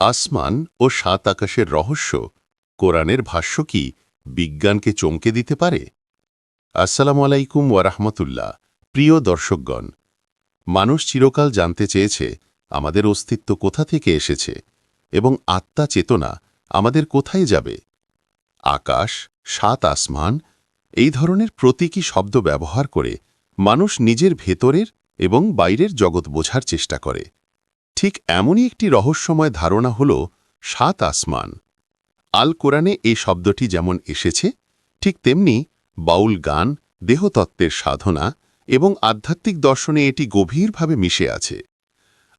আসমান ও সাত আকাশের রহস্য কোরআনের ভাষ্য কি বিজ্ঞানকে চমকে দিতে পারে? আসসালামু আলাইকুম ওয়ারাহমতুল্লাহ প্রিয় দর্শকগণ, মানুষ চিরকাল জানতে চেয়েছে আমাদের অস্তিত্ব কোথা থেকে এসেছে এবং আত্মা চেতনা আমাদের কোথায় যাবে? আকাশ, সাত আসমান, এই ধরনের প্রতীকী শব্দ ব্যবহার করে মানুষ নিজের ভেতরের এবং বাইরের জগৎ বোঝার চেষ্টা করে। ঠিক এমনই একটি রহস্যময় ধারণা হল সাত আসমান। আল কোরআনে এই শব্দটি যেমন এসেছে, ঠিক তেমনি বাউল গান, দেহতত্ত্বের সাধনা এবং আধ্যাত্মিক দর্শনে এটি গভীরভাবে মিশে আছে।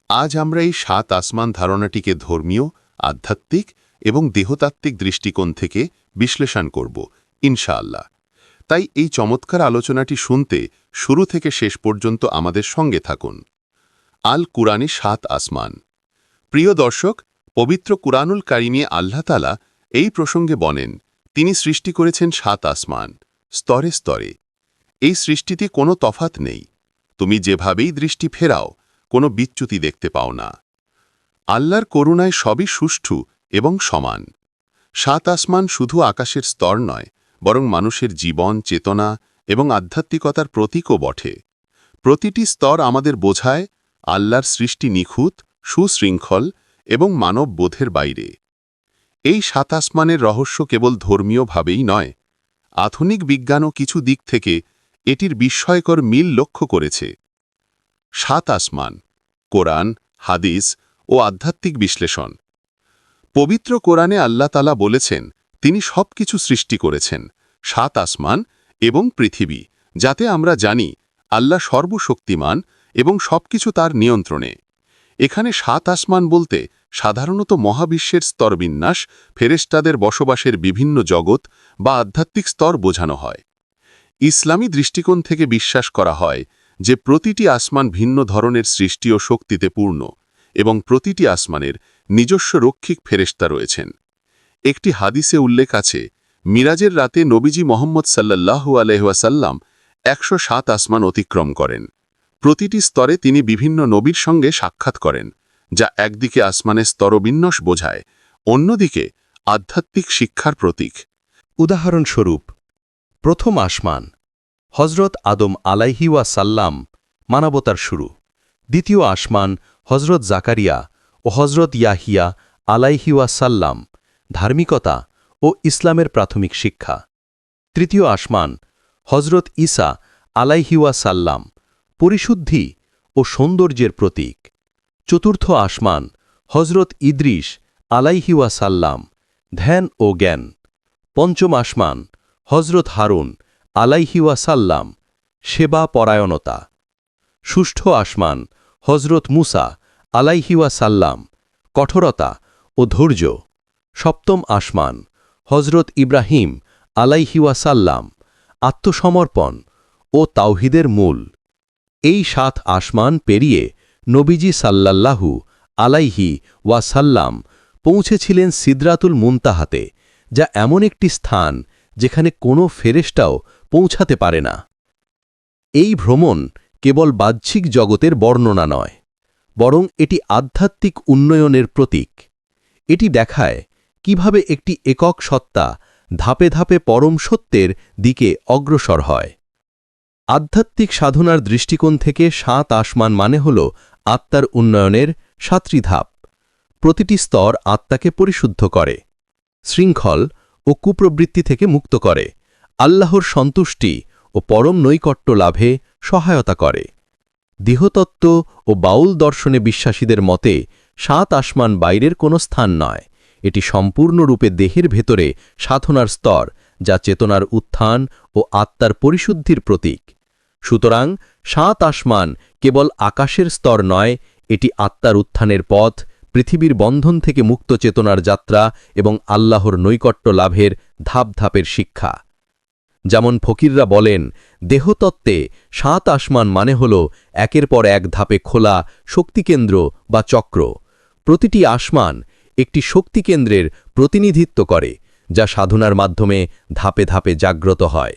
আজ আমরা এই সাত আসমান ধারণাটিকে ধর্মীয়, আধ্যাত্মিক এবং দেহতাত্ত্বিক দৃষ্টিকোণ থেকে বিশ্লেষণ করব, ইনশাআল্লাহ। তাই এই চমৎকার আলোচনাটি শুনতে শুরু থেকে শেষ পর্যন্ত আমাদের সঙ্গে থাকুন। আল কুরআনে সাত আসমান। প্রিয় দর্শক, পবিত্র কুরআনুল কারিমে আল্লাহতালা এই প্রসঙ্গে বলেন, তিনি সৃষ্টি করেছেন সাত আসমান, স্তরে স্তরে। এই সৃষ্টিতে কোনো তফাত নেই। তুমি যেভাবেই দৃষ্টি ফেরাও, কোনো বিচ্যুতি দেখতে পাও না। আল্লাহর করুণায় সবই সুষ্ঠু এবং সমান। সাত আসমান শুধু আকাশের স্তর নয়, বরং মানুষের জীবন, চেতনা এবং আধ্যাত্মিকতার প্রতীকও বটে। প্রতিটি স্তর আমাদের বোঝায় আল্লাহর সৃষ্টি নিখুঁত, সুশৃঙ্খল এবং মানব বোধের বাইরে। এই সাত আসমানের রহস্য কেবল ধর্মীয়ভাবেই নয়, আধুনিক বিজ্ঞানও কিছু দিক থেকে এটির বিস্ময়কর মিল লক্ষ্য করেছে। সাত আসমান, কোরআন, হাদিস ও আধ্যাত্মিক বিশ্লেষণ। পবিত্র কোরআনে আল্লাহ তালা বলেছেন, তিনি সব কিছু সৃষ্টি করেছেন, সাত আসমান এবং পৃথিবী, যাতে আমরা জানি, আল্লাহ সর্বশক্তিমান এবং সবকিছু তার নিয়ন্ত্রণে। এখানে সাত আসমান বলতে সাধারণত মহাবিশ্বের স্তরবিন্যাস ফেরেস্তাদের বসবাসের বিভিন্ন জগৎ বা আধ্যাত্মিক স্তর বোঝানো হয়। ইসলামী দৃষ্টিকোণ থেকে বিশ্বাস করা হয় যে প্রতিটি আসমান ভিন্ন ধরনের সৃষ্টি ও শক্তিতে পূর্ণ এবং প্রতিটি আসমানের নিজস্ব রক্ষিক ফেরেস্তা রয়েছেন। একটি হাদিসে উল্লেখ আছে, মিরাজের রাতে নবীজি মোহাম্মদ সাল্লাহু আলহাসাল্লাম একশো সাত আসমান অতিক্রম করেন। প্রতিটি স্তরে তিনি বিভিন্ন নবীর সঙ্গে সাক্ষাৎ করেন, যা একদিকে আসমানের স্তরবিন্যাস বোঝায়, অন্যদিকে আধ্যাত্মিক শিক্ষার প্রতীক। উদাহরণস্বরূপ, প্রথম আসমান হজরত আদম আলাইহিওয়া সাল্লাম মানবতার শুরু। দ্বিতীয় আসমান হজরত জাকারিয়া ও হজরত ইয়াহিয়া আলাইহিওয়া সাল্লাম ধার্মিকতা ও ইসলামের প্রাথমিক শিক্ষা। তৃতীয় আসমান হজরত ঈসা আলাইহিওয়া সাল্লাম পরিশুদ্ধি ও সৌন্দর্যের প্রতীক। চতুর্থ আসমান হজরত ইদ্রিস আলাইহিওয়া সাল্লাম ধ্যান ও জ্ঞান। পঞ্চম আসমান হজরত হারুন আলাইহিওয়া সাল্লাম সেবা পরায়ণতা। ষষ্ঠ আসমান হজরত মুসা আলাইহিওয়া সাল্লাম কঠোরতা ও ধৈর্য। সপ্তম আসমান হজরত ইব্রাহিম আলাইহিওয়া সাল্লাম আত্মসমর্পণ ও তাওহিদের মূল। এই সাত আসমান পেরিয়ে নবীজি সাল্লাল্লাহু আলাইহি ওয়াসাল্লাম পৌঁছেছিলেন সিদরাতুল মুনতাহাতে, যা এমন একটি স্থান যেখানে কোনো ফেরেস্টাও পৌঁছাতে পারে না। এই ভ্রমণ কেবল বাহ্যিক জগতের বর্ণনা নয়, বরং এটি আধ্যাত্মিক উন্নয়নের প্রতীক। এটি দেখায় কীভাবে একটি একক সত্তা ধাপে ধাপে পরম সত্যের দিকে অগ্রসর হয়। আধ্যাত্মিক সাধনার দৃষ্টিকোণ থেকে সাত আসমান মানে হল আত্মার উন্নয়নের সাতটি ধাপ। প্রতিটি স্তর আত্মাকে পরিশুদ্ধ করে, শৃঙ্খল ও কুপ্রবৃত্তি থেকে মুক্ত করে, আল্লাহর সন্তুষ্টি ও পরম নৈকট্য লাভে সহায়তা করে। দেহতত্ত্ব ও বাউল দর্শনে বিশ্বাসীদের মতে, সাত আসমান বাইরের কোনো স্থান নয়। এটি সম্পূর্ণরূপে দেহের ভেতরে সাধনার স্তর, যা চেতনার উত্থান ও আত্মার পরিশুদ্ধির প্রতীক। সুতরাং সাত আসমান কেবল আকাশের স্তর নয়, এটি আত্মার উত্থানের পথ, পৃথিবীর বন্ধন থেকে মুক্ত চেতনার যাত্রা এবং আল্লাহর নৈকট্য লাভের ধাপ ধাপের শিক্ষা। যেমন ফকিররা বলেন, দেহতত্ত্বে সাত আসমান মানে হল একের পর এক ধাপে খোলা শক্তিকেন্দ্র বা চক্র। প্রতিটি আসমান একটি শক্তিকেন্দ্রের প্রতিনিধিত্ব করে, যা সাধনার মাধ্যমে ধাপে ধাপে জাগ্রত হয়।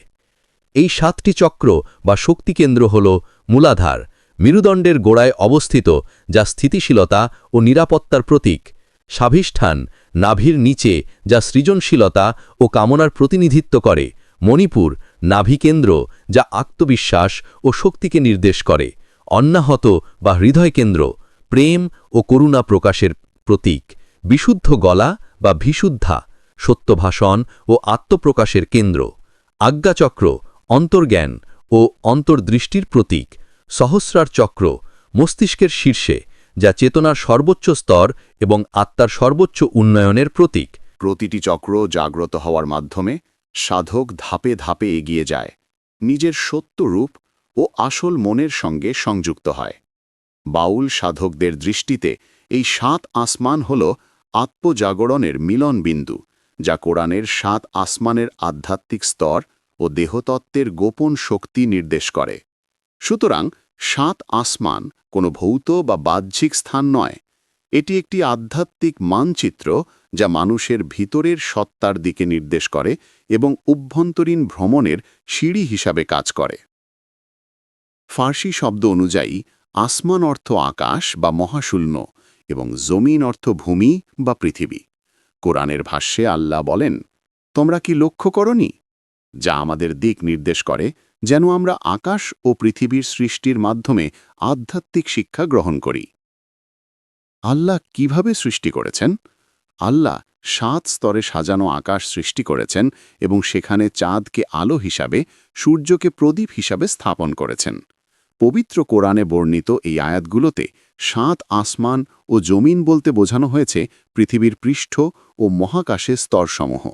এই সাতটি চক্র বা শক্তিকেন্দ্র হল মূলাধার, মেরুদণ্ডের গোড়ায় অবস্থিত, যা স্থিতিশীলতা ও নিরাপত্তার প্রতীক স্বাভিষ্ঠান নাভির নিচে, যা সৃজনশীলতা ও কামনার প্রতিনিধিত্ব করে, মণিপুর নাভিকেন্দ্র যা আত্মবিশ্বাস ও শক্তিকে নির্দেশ করে, অন্নাহত বা হৃদয়কেন্দ্র প্রেম ও করুণা প্রকাশের প্রতীক, বিশুদ্ধ গলা বা বিশুদ্ধা সত্যভাষণ ও আত্মপ্রকাশের কেন্দ্র, আজ্ঞাচক্র অন্তর্জ্ঞান ও অন্তর্দৃষ্টির প্রতীক, সহস্রার চক্র, মস্তিষ্কের শীর্ষে, যা চেতনার সর্বোচ্চ স্তর এবং আত্মার সর্বোচ্চ উন্নয়নের প্রতীক। প্রতিটি চক্র জাগ্রত হওয়ার মাধ্যমে সাধক ধাপে ধাপে এগিয়ে যায়, নিজের সত্য রূপ ও আসল মনের সঙ্গে সংযুক্ত হয়। বাউল সাধকদের দৃষ্টিতে এই সাত আসমান হল আত্মজাগরণের মিলন বিন্দু যা কোরআনের সাত আসমানের আধ্যাত্মিক স্তর ও দেহতত্ত্বের গোপন শক্তি নির্দেশ করে। সুতরাং সাত আসমান কোনো ভৌত বা বাহ্যিক স্থান নয়। এটি একটি আধ্যাত্মিক মানচিত্র যা মানুষের ভিতরের সত্তার দিকে নির্দেশ করে এবং অভ্যন্তরীণ ভ্রমণের সিঁড়ি হিসাবে কাজ করে। ফার্সি শব্দ অনুযায়ী, আসমান অর্থ আকাশ বা মহাশূন্য এবং জমিন অর্থ ভূমি বা পৃথিবী। কোরআনের ভাষ্যে আল্লাহ বলেন, তোমরা কি লক্ষ্য করনি? যা আমাদের দিক নির্দেশ করে, যেন আমরা আকাশ ও পৃথিবীর সৃষ্টির মাধ্যমে আধ্যাত্মিক শিক্ষা গ্রহণ করি। আল্লাহ কীভাবে সৃষ্টি করেছেন? আল্লাহ সাত স্তরে সাজানো আকাশ সৃষ্টি করেছেন এবং সেখানে চাঁদকে আলো হিসাবে, সূর্যকে প্রদীপ হিসাবে স্থাপন করেছেন। পবিত্র কোরআনে বর্ণিত এই আয়াতগুলোতে সাত আসমান ও জমিন বলতে বোঝানো হয়েছে পৃথিবীর পৃষ্ঠ ও মহাকাশের স্তরসমূহ।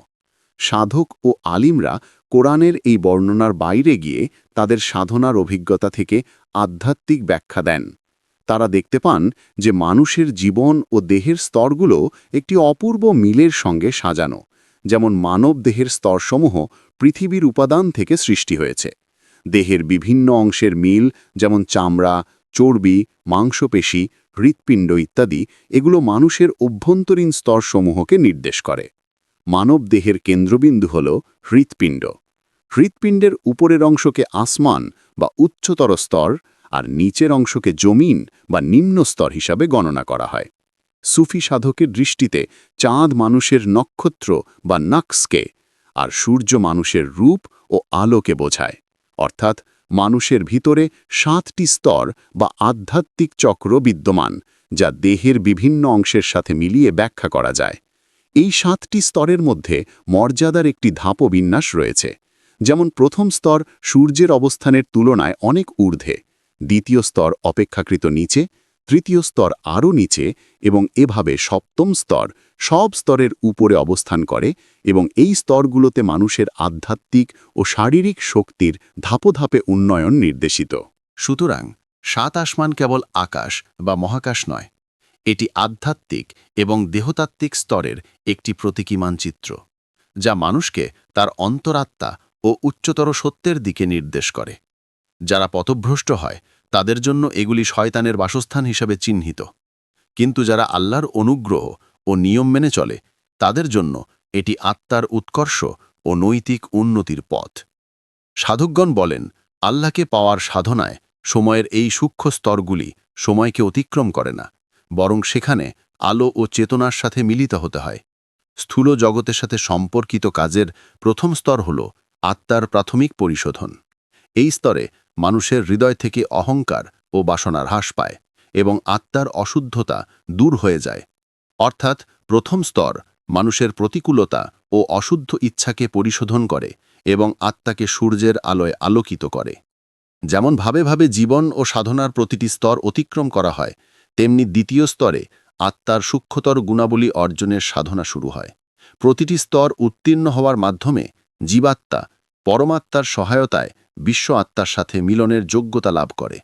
সাধক ও আলিমরা কোরআনের এই বর্ণনার বাইরে গিয়ে তাদের সাধনার অভিজ্ঞতা থেকে আধ্যাত্মিক ব্যাখ্যা দেন। তারা দেখতে পান যে মানুষের জীবন ও দেহের স্তরগুলো একটি অপূর্ব মিলের সঙ্গে সাজানো, যেমন মানব দেহের স্তরসমূহ পৃথিবীর উপাদান থেকে সৃষ্টি হয়েছে। দেহের বিভিন্ন অংশের মিল, যেমন চামড়া, চর্বি, মাংসপেশি, হৃৎপিণ্ড ইত্যাদি, এগুলো মানুষের অভ্যন্তরীণ স্তরসমূহকে নির্দেশ করে। মানব দেহের কেন্দ্রবিন্দু হল হৃৎপিণ্ড। হৃৎপিণ্ডের উপরের অংশকে আসমান বা উচ্চতর স্তর আর নিচের অংশকে জমিন বা নিম্ন স্তর হিসাবে গণনা করা হয়। সুফি সাধকের দৃষ্টিতে চাঁদ মানুষের নক্ষত্র বা নাক্সকে আর সূর্য মানুষের রূপ ও আলোকে বোঝায়। অর্থাৎ মানুষের ভিতরে সাতটি স্তর বা আধ্যাত্মিক চক্র বিদ্যমান, যা দেহের বিভিন্ন অংশের সাথে মিলিয়ে ব্যাখ্যা করা যায়। এই সাতটি স্তরের মধ্যে মর্যাদার একটি ধাপ বিন্যাস রয়েছে। যেমন প্রথম স্তর সূর্যের অবস্থানের তুলনায় অনেক ঊর্ধ্বে, দ্বিতীয় স্তর অপেক্ষাকৃত নিচে, তৃতীয় স্তর আরও নিচে এবং এভাবে সপ্তম স্তর সব স্তরের উপরে অবস্থান করে এবং এই স্তরগুলোতে মানুষের আধ্যাত্মিক ও শারীরিক শক্তির ধাপে ধাপে উন্নয়ন নির্দেশিত। সুতরাং সাত আসমান কেবল আকাশ বা মহাকাশ নয় এটি আধ্যাত্মিক এবং দেহতাত্ত্বিক স্তরের একটি প্রতীকী মানচিত্র, যা মানুষকে তার অন্তরাত্মা ও উচ্চতর সত্যের দিকে নির্দেশ করে। যারা পথভ্রষ্ট হয়, তাদের জন্য এগুলি শয়তানের বাসস্থান হিসাবে চিহ্নিত। কিন্তু যারা আল্লাহর অনুগ্রহ ও নিয়ম মেনে চলে, তাদের জন্য এটি আত্মার উৎকর্ষ ও নৈতিক উন্নতির পথ। সাধকগণ বলেন, আল্লাহকে পাওয়ার সাধনায় সময়ের এই সূক্ষ্ম স্তরগুলি সময়কে অতিক্রম করে না। বরং সেখানে আলো ও চেতনার সাথে মিলিত হতে হয়। স্থূল জগতের সাথে সম্পর্কিত কাজের প্রথম স্তর হল আত্মার প্রাথমিক পরিশোধন। এই স্তরে মানুষের হৃদয় থেকে অহংকার ও বাসনার হ্রাস পায় এবং আত্মার অশুদ্ধতা দূর হয়ে যায়। অর্থাৎ প্রথম স্তর মানুষের প্রতিকূলতা ও অশুদ্ধ ইচ্ছাকে পরিশোধন করে এবং আত্মাকে সূর্যের আলোয় আলোকিত করে। যেমন ভাবে ভাবে জীবন ও সাধনার প্রতিটি স্তর অতিক্রম করা হয় তেমনি দ্বিতীয় স্তরে আত্মার সূক্ষ্মতর গুণাবলী অর্জনের সাধনা শুরু হয়। প্রতিটি স্তর উত্তীর্ণ হওয়ার মাধ্যমে জীবাত্মা পরমাত্মার সহায়তায় বিশ্ব আত্মার সাথে মিলনের যোগ্যতা লাভ করে।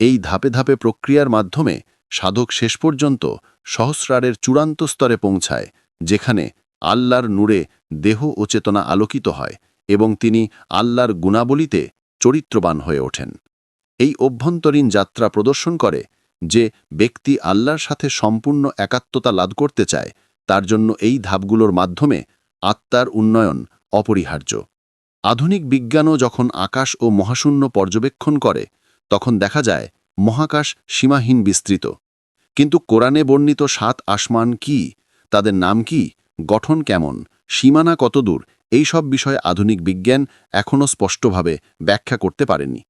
এই ধাপে ধাপে প্রক্রিয়ার মাধ্যমে সাধক শেষ পর্যন্ত সহস্রারের চূড়ান্ত স্তরে পৌঁছায়, যেখানে আল্লাহর নূরে দেহ ও চেতনা আলোকিত হয় এবং তিনি আল্লাহর গুণাবলীতে চরিত্রবান হয়ে ওঠেন। এই অভ্যন্তরীণ যাত্রা প্রদর্শন করে যে ব্যক্তি আল্লাহর সাথে সম্পূর্ণ একাত্মতা লাভ করতে চায়, তার জন্য এই ধাপগুলোর মাধ্যমে আত্মার উন্নয়ন অপরিহার্য। আধুনিক বিজ্ঞানও যখন আকাশ ও মহাশূন্য পর্যবেক্ষণ করে, তখন দেখা যায় মহাকাশ সীমাহীন বিস্তৃত। কিন্তু কোরআনে বর্ণিত সাত আসমান কি, তাদের নাম কি, গঠন কেমন, সীমানা কতদূর, এই সব বিষয়ে আধুনিক বিজ্ঞান এখনও স্পষ্টভাবে ব্যাখ্যা করতে পারেনি।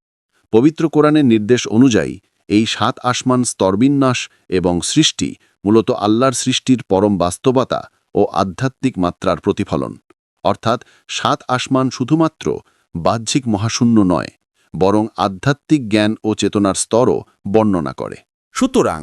পবিত্র কোরআনের নির্দেশ অনুযায়ী এই সাত আসমান স্তরবিন্যাস এবং সৃষ্টি মূলত আল্লাহর সৃষ্টির পরম বাস্তবতা ও আধ্যাত্মিক মাত্রার প্রতিফলন। অর্থাৎ সাত আসমান শুধুমাত্র বাহ্যিক মহাশূন্য নয়, বরং আধ্যাত্মিক জ্ঞান ও চেতনার স্তরও বর্ণনা করে। সুতরাং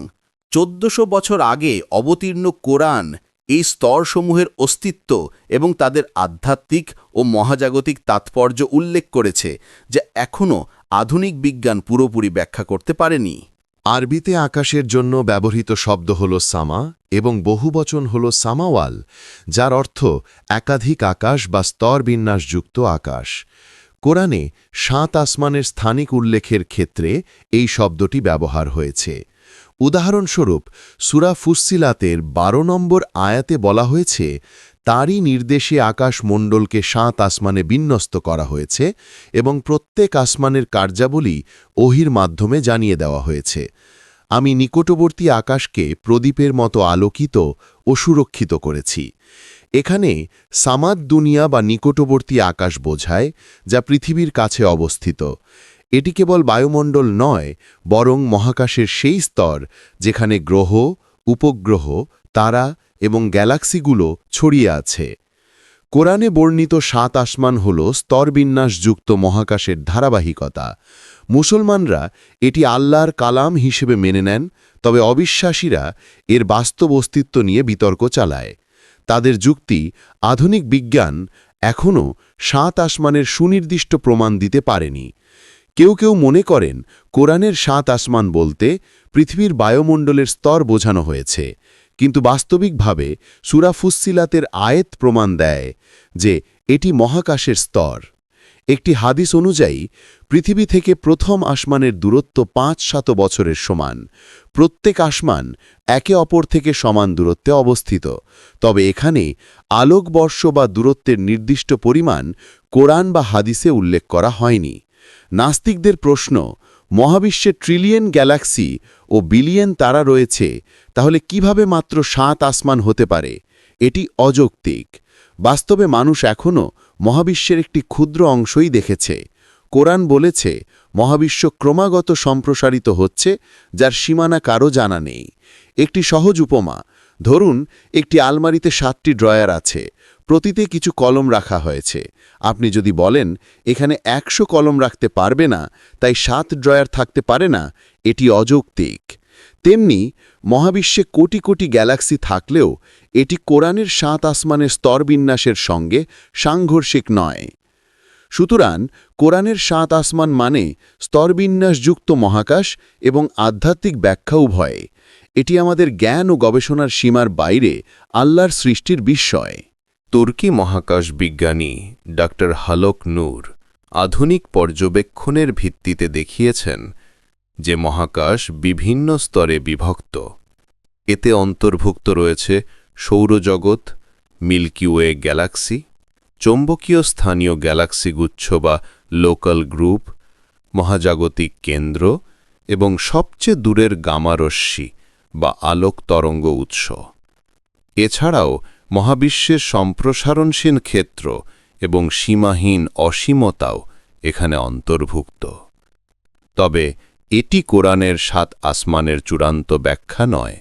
চোদ্দশো বছর আগে অবতীর্ণ কোরআন এই স্তরসমূহের অস্তিত্ব এবং তাদের আধ্যাত্মিক ও মহাজাগতিক তাৎপর্য উল্লেখ করেছে যা এখনও আধুনিক বিজ্ঞান পুরোপুরি ব্যাখ্যা করতে পারেনি। আরবিতে আকাশের জন্য ব্যবহৃত শব্দ হল সামা এবং বহুবচন হল সামাওয়াল, যার অর্থ একাধিক আকাশ বা স্তর বিন্যাসযুক্ত আকাশ। কোরআনে সাত আসমানের স্থানিক উল্লেখের ক্ষেত্রে এই শব্দটি ব্যবহার হয়েছে। উদাহরণস্বরূপ, সুরা ফুসিলাতের বারো নম্বর আয়াতে বলা হয়েছে, তারই নির্দেশে আকাশ মণ্ডলকে সাত আসমানে বিন্যস্ত করা হয়েছে এবং প্রত্যেক আসমানের কার্যাবলী ওহির মাধ্যমে জানিয়ে দেওয়া হয়েছে। আমি নিকটবর্তী আকাশকে প্রদীপের মতো আলোকিত ও সুরক্ষিত করেছি। এখানে সামাদ দুনিয়া বা নিকটবর্তী আকাশ বোঝায়, যা পৃথিবীর কাছে অবস্থিত। এটি কেবল বায়ুমণ্ডল নয়, বরং মহাকাশের সেই স্তর যেখানে গ্রহ, উপগ্রহ, তারা এবং গ্যালাক্সিগুলো ছড়িয়ে আছে। কোরআনে বর্ণিত সাত আসমান হল স্তরবিন্যাসযুক্ত মহাকাশের ধারাবাহিকতা। মুসলমানরা এটি আল্লাহর কালাম হিসেবে মেনে নেন, তবে অবিশ্বাসীরা এর বাস্তব অস্তিত্ব নিয়ে বিতর্ক চালায়। তাদের যুক্তি, আধুনিক বিজ্ঞান এখনও সাত আসমানের সুনির্দিষ্ট প্রমাণ দিতে পারেনি। কেউ কেউ মনে করেন, কোরআনের সাত আসমান বলতে পৃথিবীর বায়ুমণ্ডলের স্তর বোঝানো হয়েছে। কিন্তু বাস্তবিকভাবে সুরাফুসিলাতের আয়েত প্রমাণ দেয় যে এটি মহাকাশের স্তর। একটি হাদিস অনুযায়ী, পৃথিবী থেকে প্রথম আসমানের দূরত্ব পাঁচ শত বছরের সমান। প্রত্যেক আসমান একে অপর থেকে সমান দূরত্বে অবস্থিত। তবে এখানে আলোকবর্ষ বা দূরত্বের নির্দিষ্ট পরিমাণ কোরআন বা হাদিসে উল্লেখ করা হয়নি। নাস্তিকদের প্রশ্ন, মহাবিশ্বে ট্রিলিয়ন গ্যালাক্সি ও বিলিয়ন তারা রয়েছে, তাহলে কীভাবে মাত্র সাত আসমান হতে পারে? এটি অযৌক্তিক। বাস্তবে মানুষ এখনও মহাবিশ্বের একটি ক্ষুদ্র অংশই দেখেছে। কোরআন বলেছে, মহাবিশ্ব ক্রমাগত সম্প্রসারিত হচ্ছে, যার সীমানা কারও জানা নেই। একটি সহজ উপমা, ধরুন, একটি আলমারিতে সাতটি ড্রয়ার আছে। প্রতিতে কিছু কলম রাখা হয়েছে। আপনি যদি বলেন, এখানে একশো কলম রাখতে পারবে না, তাই সাত ড্রয়ার থাকতে পারে না, এটি অযৌক্তিক। তেমনি, মহাবিশ্বে কোটি কোটি গ্যালাক্সি থাকলেও, এটি কোরআনের সাত আসমানের স্তরবিন্যাসের সঙ্গে সাংঘর্ষিক নয়। সুতরাং, কোরআনের সাত আসমান মানে স্তরবিন্যাসযুক্ত মহাকাশ এবং আধ্যাত্মিক ব্যাখ্যা উভয়ে। এটি আমাদের জ্ঞান ও গবেষণার সীমার বাইরে আল্লাহর সৃষ্টির বিস্ময়। তুর্কি মহাকাশ বিজ্ঞানী ড হালক নূর আধুনিক পর্যবেক্ষণের ভিত্তিতে দেখিয়েছেন যে মহাকাশ বিভিন্ন স্তরে বিভক্ত। এতে অন্তর্ভুক্ত রয়েছে সৌরজগৎ মিল্কিওয়ে গ্যালাক্সি, চৌম্বকীয় স্থানীয় গ্যালাক্সিগুচ্ছ বা লোকাল গ্রুপ, মহাজাগতিক কেন্দ্র এবং সবচেয়ে দূরের গামারশ্মি বা আলোক তরঙ্গ উৎস। এছাড়াও মহাবিশ্বের সম্প্রসারণশীল ক্ষেত্র এবং সীমাহীন অসীমতাও এখানে অন্তর্ভুক্ত। তবে এটি কোরআনের সাত আসমানের চূড়ান্ত ব্যাখ্যা নয়।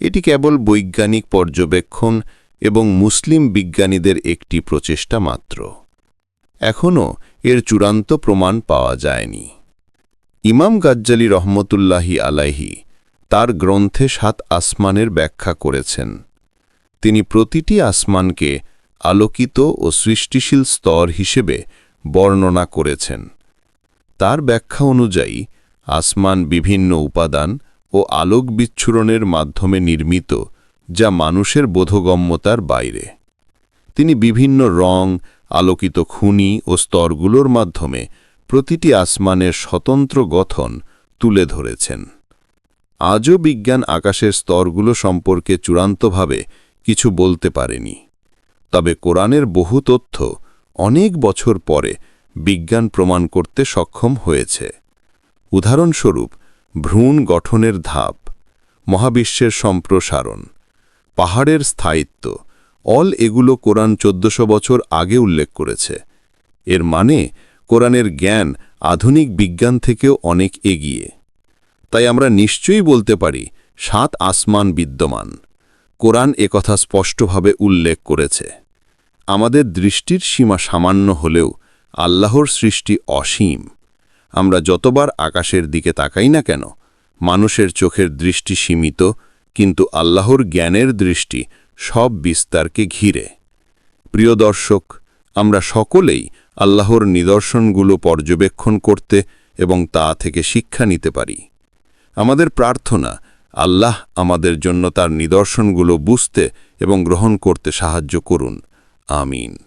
এটি কেবল বৈজ্ঞানিক পর্যবেক্ষণ এবং মুসলিম বিজ্ঞানীদের একটি প্রচেষ্টা মাত্র। এখনও এর চূড়ান্ত প্রমাণ পাওয়া যায়নি। ইমাম গাজ্জালি রহমতুল্লাহি আলাইহি তার গ্রন্থে সাত আসমানের ব্যাখ্যা করেছেন। তিনি প্রতিটি আসমানকে আলোকিত ও সৃষ্টিশীল স্তর হিসেবে বর্ণনা করেছেন। তার ব্যাখ্যা অনুযায়ী, আসমান বিভিন্ন উপাদান ও আলোক বিচ্ছুরণের মাধ্যমে নির্মিত, যা মানুষের বোধগম্যতার বাইরে। তিনি বিভিন্ন রং, আলোকিত খুনি ও স্তরগুলোর মাধ্যমে প্রতিটি আসমানের স্বতন্ত্র গঠন তুলে ধরেছেন। আজও বিজ্ঞান আকাশের স্তরগুলো সম্পর্কে চূড়ান্তভাবে কিছু বলতে পারেনি। তবে কোরআনের বহু তথ্য অনেক বছর পরে বিজ্ঞান প্রমাণ করতে সক্ষম হয়েছে। উদাহরণস্বরূপ, ভ্রূণ গঠনের ধাপ, মহাবিশ্বের সম্প্রসারণ, পাহাড়ের স্থায়িত্ব, অল এগুলো কোরআন চোদ্দশো বছর আগে উল্লেখ করেছে। এর মানে কোরআনের জ্ঞান আধুনিক বিজ্ঞান থেকেও অনেক এগিয়ে। তাই আমরা নিশ্চয়ই বলতে পারি, সাত আসমান বিদ্যমান। কোরআন একথা স্পষ্টভাবে উল্লেখ করেছে। আমাদের দৃষ্টির সীমা সামান্য হলেও আল্লাহর সৃষ্টি অসীম। আমরা যতবার আকাশের দিকে তাকাই না কেন, মানুষের চোখের দৃষ্টি সীমিত, কিন্তু আল্লাহর জ্ঞানের দৃষ্টি সব বিস্তারকে ঘিরে। প্রিয় দর্শক, আমরা সকলেই আল্লাহর নিদর্শনগুলো পর্যবেক্ষণ করতে এবং তা থেকে শিক্ষা নিতে পারি। আমাদের প্রার্থনা আল্লাহ আমাদের জন্য তার নিদর্শনগুলো বুঝতে এবং গ্রহণ করতে সাহায্য করুন। আমিন।